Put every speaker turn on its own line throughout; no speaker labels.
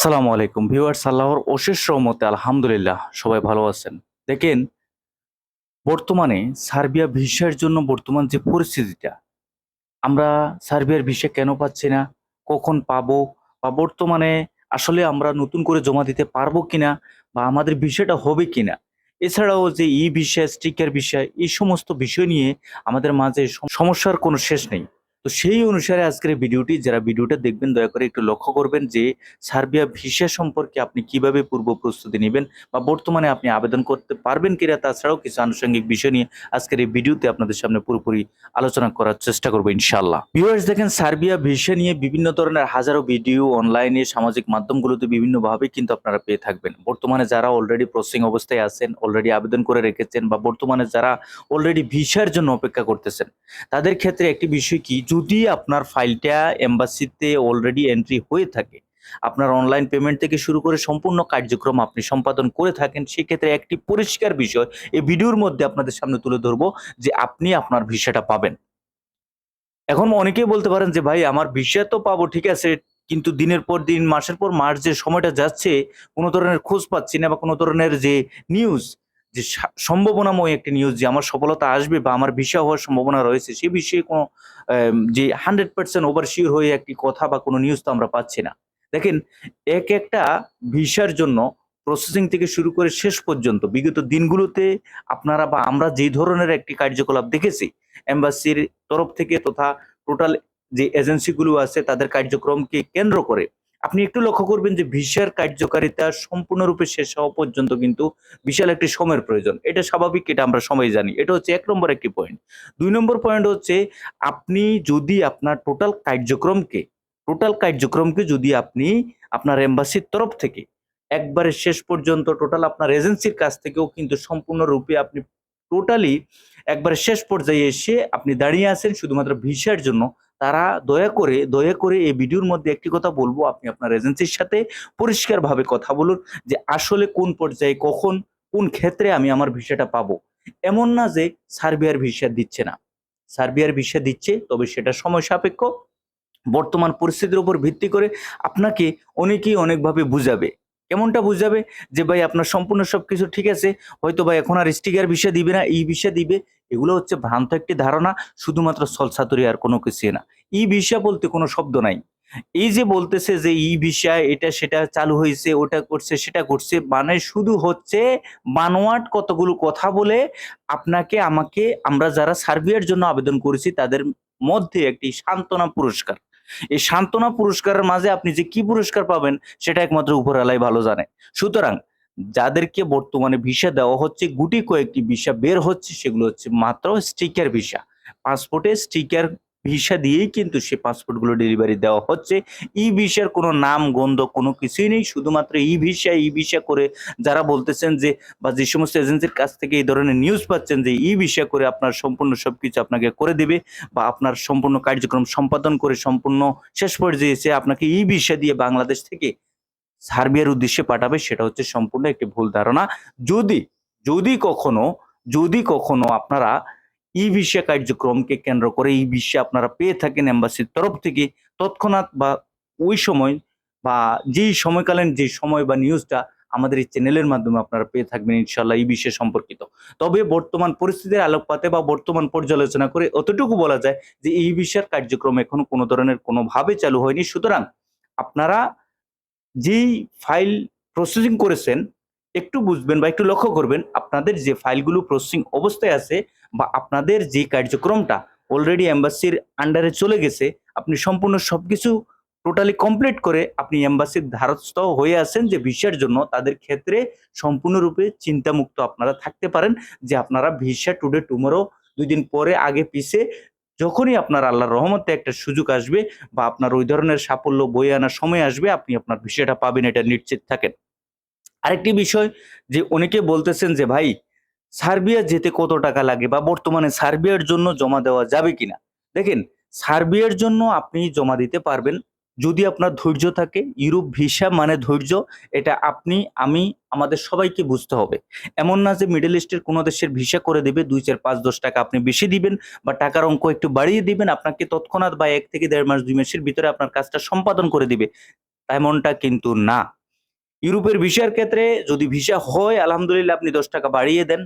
আসসালামু আলাইকুম ভিউয়ার্স, আল্লাহর অশেষ রহমতে আলহামদুলিল্লাহ, সবাই ভালো আছেন। দেখেন, বর্তমানে সার্বিয়া ভিসার জন্য বর্তমান যে পরিস্থিতিটা, আমরা সার্বিয়ার ভিসা কেন পাচ্ছি না, কখন পাবো, বা বর্তমানে আসলে আমরা নতুন করে জমা দিতে পারব কিনা, বা আমাদের বিষয়টা হবে কিনা, এছাড়াও যে ই ভিসা, স্টিকার বিষয় এই সমস্ত বিষয় নিয়ে আমাদের মাঝে সমস্যার কোনো শেষ নেই। তো সেই অনুসারে আজকের ভিডিওটি, যারা ভিডিওটা দেখবেন, দয়া করে একটু লক্ষ্য করবেন যে সার্বিয়া ভিসা সম্পর্কে আপনি কীভাবে পূর্ব প্রস্তুতি নেবেন বা বর্তমানে আপনি আবেদন করতে পারবেন কিনা, তাছাড়াও কিছু আনুষঙ্গিক বিষয় নিয়ে আজকের এই ভিডিওতে আপনাদের সামনে পুরোপুরি আলোচনা করার চেষ্টা করব ইনশাল্লাহ ভিউয়ার্স, দেখেন, সার্বিয়া ভিসা নিয়ে বিভিন্ন ধরনের হাজারো ভিডিও অনলাইনে সামাজিক মাধ্যমগুলোতে বিভিন্নভাবে কিন্তু আপনারা পেয়ে থাকবেন। বর্তমানে যারা অলরেডি প্রসেসিং অবস্থায় আছেন অলরেডি আবেদন করে রেখেছেন বা বর্তমানে যারা অলরেডি ভিসার জন্য অপেক্ষা করতেছেন, তাদের ক্ষেত্রে একটি বিষয় কি? যদি আপনার ফাইলটা এম্বাসিতে অলরেডি এন্ট্রি হয়ে থাকে, আপনার অনলাইন পেমেন্ট থেকে শুরু করে সম্পূর্ণ কার্যক্রম আপনি সম্পাদন করে থাকেন, সেক্ষেত্রে একটি পরিষ্কার বিষয়, এই ভিডিওর মধ্যে আপনাদের সামনে তুলে ধরবো যে আপনি আপনার ভিসাটা পাবেন। এখন অনেকেই বলতে পারেন যে, ভাই, আমার ভিসা তো পাবো, ঠিক আছে, কিন্তু দিনের পর দিন, মাসের পর মাস যে সময়টা যাচ্ছে, কোনো ধরনের খোঁজ পাচ্ছি না বা কোনো ধরনের যে নিউজ যে সম্ভাবনাময় একটি নিউজ যে আমার সফলতা আসবে বা আমার ভিসা হওয়ার সম্ভাবনা রয়েছে সে বিষয়ে কোনো যে হান্ড্রেড পার্সেন্ট ওভার শিওর হয়ে একটি কথা বা কোনো নিউজ তো আমরা পাচ্ছি না। দেখেন, এক একটা ভিসার জন্য প্রসেসিং থেকে শুরু করে শেষ পর্যন্ত, বিগত দিনগুলোতে আপনারা বা আমরা যে ধরনের একটি কার্যকলাপ দেখেছি এম্বাসির তরফ থেকে তথা টোটাল যে এজেন্সিগুলো আছে তাদের কার্যক্রমকে কেন্দ্র করে আপনি একটু লক্ষ্য করবেন যে ভিসার কার্যকারিতা সম্পূর্ণরূপে শেষ হওয়া পর্যন্ত কিন্তু বিশাল একটি সময়ের প্রয়োজন। এটা স্বাভাবিক, এটা আমরা সবাই জানি। এটা হচ্ছে এক নম্বর একটি পয়েন্ট দুই নম্বর পয়েন্ট হচ্ছে আপনি যদি আপনার টোটাল কার্যক্রমকে টোটাল কার্যক্রমকে যদি আপনি আপনার এম্বাসির তরফ থেকে একবারে শেষ পর্যন্ত টোটাল আপনার এজেন্সির কাছ থেকেও কিন্তু সম্পূর্ণরূপে আপনি টোটালি একবারে শেষ পর্যায়ে এসে আপনি দাঁড়িয়ে আছেন শুধুমাত্র ভিসার জন্য, তারা দয়া করে দয়া করে এই ভিডিওর মধ্যে একটি কথা বলব, আপনি আপনার এজেন্সির সাথে পরিষ্কারভাবে কথা বলুন যে আসলে কোন পর্যায়ে কখন, কোন ক্ষেত্রে আমি আমার ভিসাটা পাবো। এমন না যে সার্বিয়ার ভিসা দিচ্ছে না। সার্বিয়ার ভিসা দিচ্ছে, তবে সেটা সময় সাপেক্ষ। বর্তমান পরিস্থিতির উপর ভিত্তি করে আপনাকে অনেকেই অনেকভাবে বুঝাবে। কেমনটা বুঝাবে যে, ভাই, আপনার সম্পূর্ণ সবকিছু ঠিক আছে। হয়তো ভাই এখন আর স্টিকার বিষয় দিবে না, ই ভিসা দিবে। এগুলো হচ্ছে ভ্রান্ত একটি ধারণা, শুধুমাত্র সলসাতুরি আর কোনো কিছু না। ই ভিসা বলতে কোনো শব্দ নাই। এই যে বলতেছে যে, ই ভিসা এটা সেটা চালু হয়েছে, ওটা করছে, সেটা করছে মানে শুধু হচ্ছে বানোয়াট কতগুলো কথা বলে আপনাকে, আমাকে, আমরা যারা সার্বিয়ার জন্য আবেদন করেছি, তাদের মধ্যে একটি সান্ত্বনা পুরস্কার। এই সান্ত্বনা পুরস্কারের মাঝে আপনি যে কি পুরস্কার পাবেন, সেটা একমাত্র উপরালাই ভালো জানে। সুতরাং যাদেরকে বর্তমানে ভিসা দেওয়া হচ্ছে, গুটি কয়েকটি ভিসা বের হচ্ছে, সেগুলো হচ্ছে মাত্র স্টিকার ভিসা। পাসপোর্টে স্টিকার ভিসা দিয়েই কিন্তু সে পাসপোর্টগুলো ডেলিভারি দেওয়া হচ্ছে। ই ভিসার কোনো নাম, গন্ধ কোনো কিছুই নেই। শুধুমাত্র ই ভিসা ই ভিসা করে যারা বলতেছেন যে বা যে সমস্ত এজেন্সির কাছ থেকে এই ধরনের নিউজ পাচ্ছেন যে ই ভিসা করে আপনার সম্পূর্ণ সব কিছু আপনাকে করে দেবে বা আপনার সম্পূর্ণ কার্যক্রম সম্পাদন করে সম্পূর্ণ শেষ পর্যায়ে এসে আপনাকে ই ভিসা দিয়ে বাংলাদেশ থেকে সার্বিয়ার উদ্দেশ্যে পাঠাবে, সেটা হচ্ছে সম্পূর্ণ একটি ভুল ধারণা। যদি যদি কখনো যদি কখনো আপনারা ই ভিসা কার্যক্রমকে কেন্দ্র করে ই ভিসা আপনারা পেয়ে থাকেন এম্বাসির তরফ থেকে। তৎক্ষণাৎ বা ওই সময় বা যেই সময়কালীন যে সময় বা নিউজটা আমাদের এই চ্যানেলের মাধ্যমে আপনারা পেয়ে থাকবেন ইনশাল্লাহ এই বিষয়ে সম্পর্কিত। তবে বর্তমান পরিস্থিতির আলোকপাতে বা বর্তমান পর্যালোচনা করে অতটুকু বলা যায় যে এই বিষয়ের কার্যক্রম এখনও কোনো ধরনের কোনোভাবে চালু হয়নি। সুতরাং আপনারা যেই ফাইল প্রসেসিং করেছেন, একটু বুঝবেন বা একটু লক্ষ্য করবেন, আপনাদের যে ফাইলগুলো প্রসেসিং অবস্থায় আছে বা আপনাদের যে কার্যক্রমটা অলরেডি এম্বাসির আন্ডারে চলে গেছে, আপনি সম্পূর্ণ সব কিছু টোটালি কমপ্লিট করে আপনি এম্বাসির ধারস্থ হয়ে আছেন যে ভিসার জন্য, তাদের ক্ষেত্রে সম্পূর্ণরূপে চিন্তামুক্ত আপনারা থাকতে পারেন যে আপনারা ভিসা টুডে টুমোরো দুই দিন পরে আগে পিছে যখনই আপনার আল্লাহর রহমতে একটা সুযোগ আসবে বা আপনার ওই ধরনের সাফল্য বয়ে আনার সময় আসবে, আপনি আপনার বিষয়টা পাবেন, এটা নিশ্চিত থাকেন। আরেকটি বিষয় যে অনেকে বলতেছেন যে, ভাই সার্বিয়া যেতে কত টাকা লাগে বা বর্তমানে সার্বিয়ার জন্য জমা দেওয়া যাবে কিনা? দেখেন, সার্বিয়ার জন্য আপনি জমা দিতে পারবেন। যদি আপনার ধৈর্য থাকে, ইউরোপ ভিসা মানে ধৈর্য, এটা আপনি, আমি, আমাদের সবাইকে বুঝতে হবে। এমন না যে মিডল ইস্টের কোনো দেশের ভিসা করে দেবে, দুই, চার, পাঁচ, দশ টাকা আপনি বেশি দিবেন বা টাকার অঙ্ক একটু বাড়িয়ে দিবেন, আপনাকে তৎক্ষণাৎ বা এক থেকে দেড় মাস, দুই মাসের ভিতরে আপনার কাজটা সম্পাদন করে দিবে। তেমনটা কিন্তু না। ইউরোপের ভিসার ক্ষেত্রে যদি ভিসা হয়, আলহামদুলিল্লাহ আপনি দশ টাকা বাড়িয়ে দেন।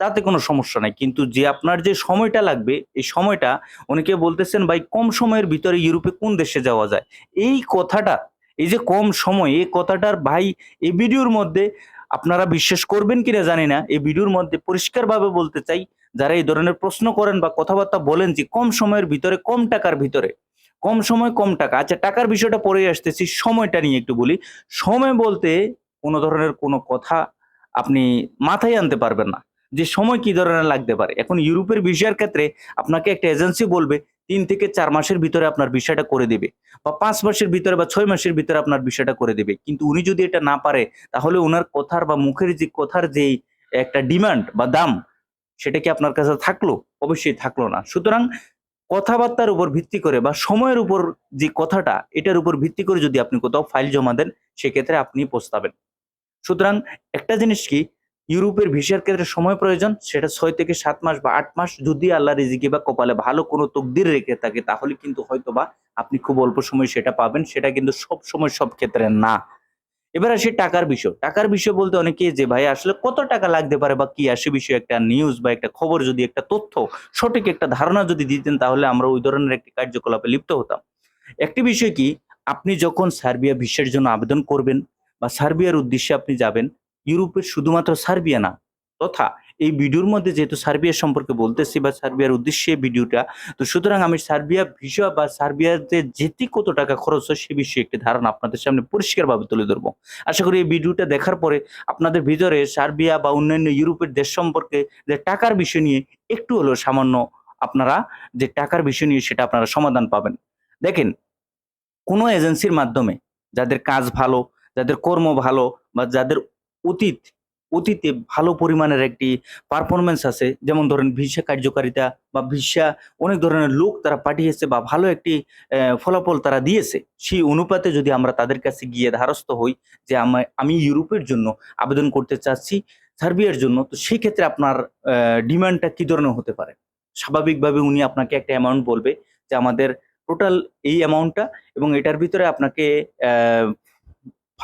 তাতে কোনো সমস্যা নাই। কিন্তু যে আপনার যে সময়টা লাগবে, এই সময়টা অনেকে বলতেছেন, ভাই, কম সময়ের ভিতরে ইউরোপে কোন দেশে যাওয়া যায়? এই কথাটা, এই যে কম সময়, এই কথাটার ভাই, এই ভিডিওর মধ্যে আপনারা বিশ্বাস করবেন কিনা জানি না। এই ভিডিওর মধ্যে পরিষ্কারভাবে বলতে চাই, যারা এই ধরনের প্রশ্ন করেন বা কথাবার্তা বলেন যে কম সময়ের ভিতরে, কম টাকার ভিতরে, কম সময়, কম টাকা। আচ্ছা টাকার বিষয়টা পরে আসতেছি, সময়টা নিয়ে একটু বলি। সময় বলতে কোনো ধরনের কোনো কথা আপনি মাথায় আনতে পারবেন না। যে সময় কি ধরনের লাগতে পারে? এখন ইউরোপের ভিসার ক্ষেত্রে আপনাকে একটা এজেন্সি বলবে, তিন থেকে চার মাসের ভিতরে আপনার বিষয়টা করে দেবে বা পাঁচ মাসের ভিতরে বা ছয় মাসের ভিতরে আপনার বিষয়টা করে দেবে। কিন্তু উনি যদি এটা না পারে, তাহলে ওনার কথার বা মুখের যে কথার যে একটা ডিমান্ড বা দাম, সেটা কি আপনার কাছে থাকল? অবশ্যই থাকল না। সুতরাং কথাবার্তার উপর ভিত্তি করে বা সময়ের উপর যে কথাটা, এটার উপর ভিত্তি করে যদি আপনি কোথাও ফাইল জমা দেন, সেক্ষেত্রে আপনি পস্তাবেন সুতরাং একটা জিনিস কি ইউরোপের ভিসার ক্ষেত্রে সময় প্রয়োজন, সেটা ছয় থেকে সাত মাস বা আট মাস। যদি আল্লাহ রিজিকে বা কপালে ভালো কোনো তকদির রেখে থাকে, তাহলে কিন্তু হয়তো বা আপনি খুব অল্প সময় সেটা পাবেন। সেটা কিন্তু সব সময় সব ক্ষেত্রে না। এবার আসি টাকার বিষয়। টাকার বিষয় বলতে অনেকে যে, ভাই, আসলে কত টাকা লাগতে পারে? বা কি আসে বিষয়ে একটা নিউজ বা একটা খবর, যদি একটা তথ্য, সঠিক একটা ধারণা যদি দিতেন, তাহলে আমরা ওই ধরনের একটি কার্যকলাপে লিপ্ত হতাম। একটি বিষয় কি? আপনি যখন সার্বিয়া ভিসার জন্য আবেদন করবেন বা সার্বিয়ার উদ্দেশ্যে আপনি যাবেন ইউরোপের শুধুমাত্র সার্বিয়া না, তথা এই ভিডিওর মধ্যে যেহেতু সার্বিয়া সম্পর্কে বলতেছি বা সার্বিয়ার উদ্দেশ্যে ভিডিওটা, তো সুতরাং আমি সার্বিয়া ভিসা বা সার্বিয়াতে যেতে কত টাকা খরচ হয় সে বিষয়ে একটি ধারণা আপনাদের সামনে পরিষ্কারভাবে তুলে ধরবো। আশা করি এই ভিডিওটা দেখার পরে আপনাদের ভিতরে সার্বিয়া বা অন্যান্য ইউরোপের দেশ সম্পর্কে যে টাকার বিষয় নিয়ে একটু হলেও সামান্য আপনারা যে টাকার বিষয় নিয়ে সেটা আপনারা সমাধান পাবেন। দেখেন, কোনো এজেন্সির মাধ্যমে যাদের কাজ ভালো, যাদের কর্ম ভালো বা যাদের অতীত, অতীতে ভালো পরিমাণের একটি পারফরমেন্স আছে। যেমন ধরেন ভিসা কার্যকারিতা বা ভিসা অনেক ধরনের লোক তারা পাঠিয়েছে বা ভালো একটি ফলাফল তারা দিয়েছে। সেই অনুপাতে যদি আমরা তাদের কাছে গিয়ে ধারস্থ হই যে আমি ইউরোপের জন্য আবেদন করতে চাচ্ছি, সার্বিয়ার জন্য, তো সেই ক্ষেত্রে আপনার ডিমান্ডটা কী ধরনের হতে পারে? স্বাভাবিকভাবে উনি আপনাকে একটা অ্যামাউন্ট বলবে যে আমাদের টোটাল এই অ্যামাউন্টটা এবং এটার ভিতরে আপনাকে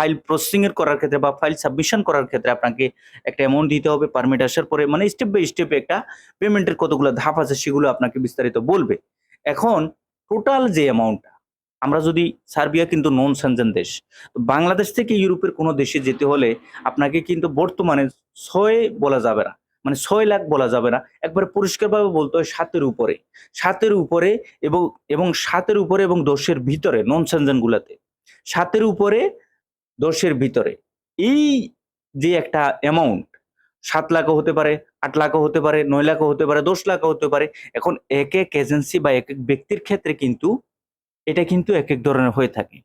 ফাইল প্রসেসিং এর করার ক্ষেত্রে বা ফাইল সাবমিশন করার ক্ষেত্রে আপনাকে একটা অ্যামাউন্ট দিতে হবে পারমিট আসার পরে মানে স্টেপ বাই স্টেপ একটা পেমেন্টের কতগুলো ধাপ আছে সেগুলো আপনাকে বিস্তারিত বলবে। এখন টোটাল যে অ্যামাউন্টটা আমরা যদি সার্বিয়া কিন্তু নন সেনজেন দেশ বাংলাদেশ থেকে ইউরোপের কোনো দেশে যেতে হলে আপনাকে কিন্তু বর্তমানে ছয় বলা যাবে না মানে ছয় লাখ বলা যাবে না। একবারে পরিষ্কারভাবে বলতে হয় সাতের উপরে সাতের উপরে এবং এবং সাতের উপরে এবং দশের ভিতরে নন সেনজেন গুলাতে, সাতের উপরে দশের ভিতরে। এই যে একটা অ্যামাউন্ট সাত লাখও হতে পারে, আট লাখও হতে পারে, নয় লাখও হতে পারে, দশ লাখও হতে পারে, এখন এক এক এজেন্সি বা এক এক ব্যক্তির ক্ষেত্রে কিন্তু এটা কিন্তু এক এক ধরনের হয়ে থাকে।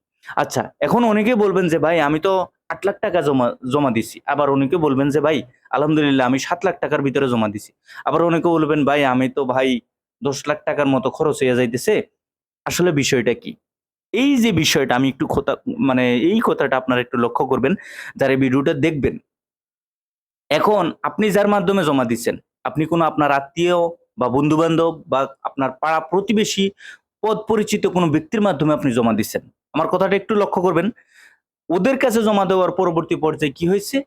আচ্ছা এখন অনেকে বলবেন যে, ভাই, আমি তো আট লাখ টাকা জমা জমা দিছি। আবার অনেকে বলবেন যে, ভাই, আলহামদুলিল্লাহ, আমি সাত লাখ টাকার ভিতরে জমা দিছি। আবার অনেকে বলবেন, ভাই, আমি তো ভাই দশ লাখ টাকার মতো খরচ হয়ে যাইতেছে। আসলে বিষয়টা কি? এই যে বিষয়টা আমি একটু কথা মানে এই কথাটা আপনারা একটু লক্ষ্য করবেন, যারা ভিডিওটা দেখবেন। এখন আপনি যার মাধ্যমে জমা দিচ্ছেন, আপনি কোনো আপনার আত্মীয় বা বন্ধু বান্ধব বা আপনার পাড়া প্রতিবেশী পদ পরিচিত কোনো ব্যক্তির মাধ্যমে আপনি জমা দিচ্ছেন। আমার কথাটা একটু লক্ষ্য করবেন, ওদের কাছে জমা দেওয়ার পরবর্তী পর্যায়ে কি হয়েছে?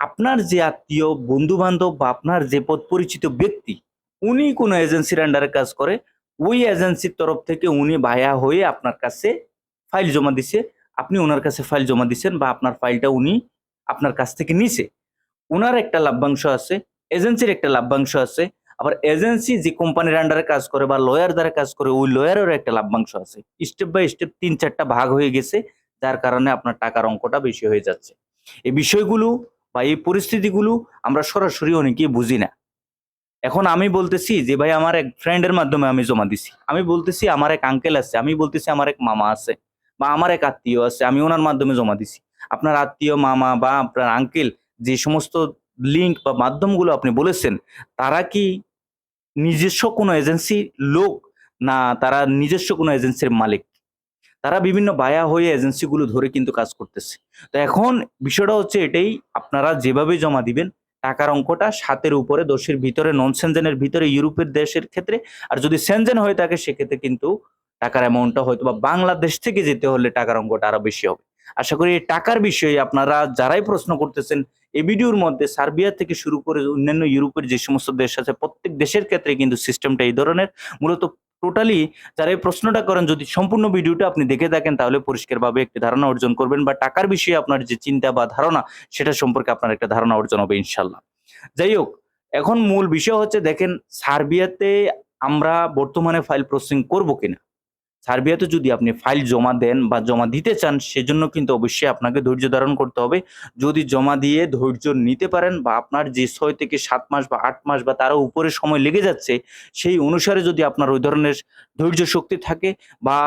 আপনার যে আত্মীয় বন্ধু বান্ধব বা আপনার যে পদ পরিচিত ব্যক্তি, উনি কোনো এজেন্সির আন্ডারে কাজ করে, ওই এজেন্সির তরফ থেকে উনি ভায়া হয়ে আপনার কাছে ফাইল জমা দিছে, আপনি ওনার কাছে ফাইল জমা দিছেন বা আপনার ফাইলটা উনি আপনার কাছ থেকে নিছে। ওনার একটা লাভ্যাংশ আছে, এজেন্সির একটা লাভ্যাংশ আছে, আবার এজেন্সি যে কোম্পানির আন্ডারে কাজ করে বা লয়ার দ্বারা কাজ করে, ওই লয়ারেরও একটা লাভ্যাংশ আছে। স্টেপ বাই স্টেপ তিন চারটা ভাগ হয়ে গেছে, যার কারণে আপনার টাকার অঙ্কটা বেশি হয়ে যাচ্ছে। এই বিষয়গুলো বা এই পরিস্থিতিগুলো আমরা সরাসরি অনেকেই বুঝি না। এখন আমি বলতেছি যে, ভাই, আমার এক ফ্রেন্ডের মাধ্যমে আমি জমা দিছি। আমি বলতেছি, আমার এক আঙ্কেল আছে, আমি বলতেছি, আমার এক মামা আছে। বা আমার এক আত্মীয় আছে, আমি ওনার মাধ্যমে জমা দিছি। আপনার আত্মীয়, মামা বা আপনার আঙ্কেল যে সমস্ত লিঙ্ক বা মাধ্যমগুলো আপনি বলেছেন, তারা কি নিজস্ব কোনো এজেন্সি লোক না তারা নিজস্ব কোনো এজেন্সির মালিক? তারা বিভিন্ন বায়া হয়ে এজেন্সিগুলো ধরে কিন্তু কাজ করতেছে। তো এখন বিষয়টা হচ্ছে এটাই, আপনারা যেভাবে জমা দিবেন, টাকার অঙ্কটা সাতের উপরে, দশের ভিতরে নন সেনজেনের ভিতরে, ইউরোপের দেশের ক্ষেত্রে, আর যদি সেনজেন হয়ে থাকে, সেক্ষেত্রে কিন্তু টাকার অ্যামাউন্টটা হয়তো বা বাংলাদেশ থেকে যেতে হলে টাকার অঙ্কটা আরও বেশি হবে। আশা করি এই টাকার বিষয়ে আপনারা যারাই প্রশ্ন করতেছেন, এই ভিডিওর মধ্যে সার্বিয়া থেকে শুরু করে অন্যান্য ইউরোপের যে সমস্ত দেশ আছে, প্রত্যেক দেশের ক্ষেত্রে কিন্তু সিস্টেমটা এই ধরনের। মূলত টোটালি যারা এই প্রশ্নটা করেন, যদি সম্পূর্ণ ভিডিওটা আপনি দেখে থাকেন, তাহলে পরিষ্কারভাবে একটি ধারণা অর্জন করবেন বা টাকার বিষয়ে আপনার যে চিন্তা বা ধারণা, সেটা সম্পর্কে আপনার একটা ধারণা অর্জন হবে ইনশাল্লাহ যাই হোক, এখন মূল বিষয় হচ্ছে, দেখেন সার্বিয়াতে আমরা বর্তমানে ফাইল প্রসেসিং করব কিনা? সার্বিয়াতে যদি আপনি ফাইল জমা দেন বা জমা দিতে চান, সেজন্য কিন্তু অবশ্যই আপনাকে ধৈর্য ধারণ করতে হবে। যদি জমা দিয়ে ধৈর্য নিতে পারেন বা আপনার যে ছয় থেকে সাত মাস বা আট মাস বা তারও উপরে সময় লেগে যাচ্ছে, সেই অনুসারে যদি আপনার ওই ধরনের ধৈর্য শক্তি থাকে বা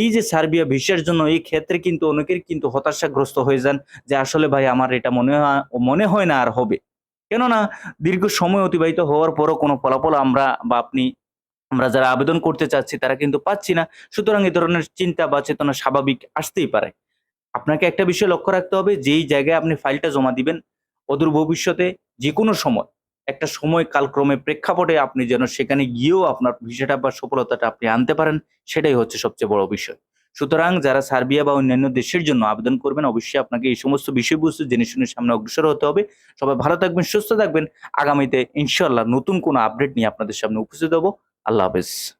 এই যে সার্বিয়া ভিসার জন্য এই ক্ষেত্রে কিন্তু অনেকের কিন্তু হতাশাগ্রস্ত হয়ে যান যে, আসলে ভাই আমার এটা মনে হয় মনে হয় না আর হবে। কেননা দীর্ঘ সময় অতিবাহিত হওয়ার পরও কোনো ফলাফল আমরা বা আপনি আমরা যারা আবেদন করতে চাচ্ছি, তারা কিন্তু পাচ্ছি না। সুতরাং এই ধরনের চিন্তা বা চেতনা স্বাভাবিক আসতেই পারে। আপনাকে একটা বিষয় লক্ষ্য রাখতে হবে, যেই জায়গায় আপনি ফাইলটা জমা দিবেন, অদূর ভবিষ্যতে যে কোনো সময়, একটা সময় কালক্রমে প্রেক্ষাপটে আপনি যেন সেখানে গিয়েও আপনার ভিসাটা বা সফলতাটা আপনি আনতে পারেন, সেটাই হচ্ছে সবচেয়ে বড় বিষয়। সুতরাং যারা সার্বিয়া বা অন্যান্য দেশের জন্য আবেদন করবেন, অবশ্যই আপনাকে এই সমস্ত বিষয়বস্তু জেনে শুনে সামনে অগ্রসর হতে হবে। সবাই ভালো থাকবেন, সুস্থ থাকবেন। আগামীতে ইনশাল্লাহ নতুন কোনো আপডেট নিয়ে আপনাদের সামনে উপস্থিত হব। আল্লাহ হাফেজ।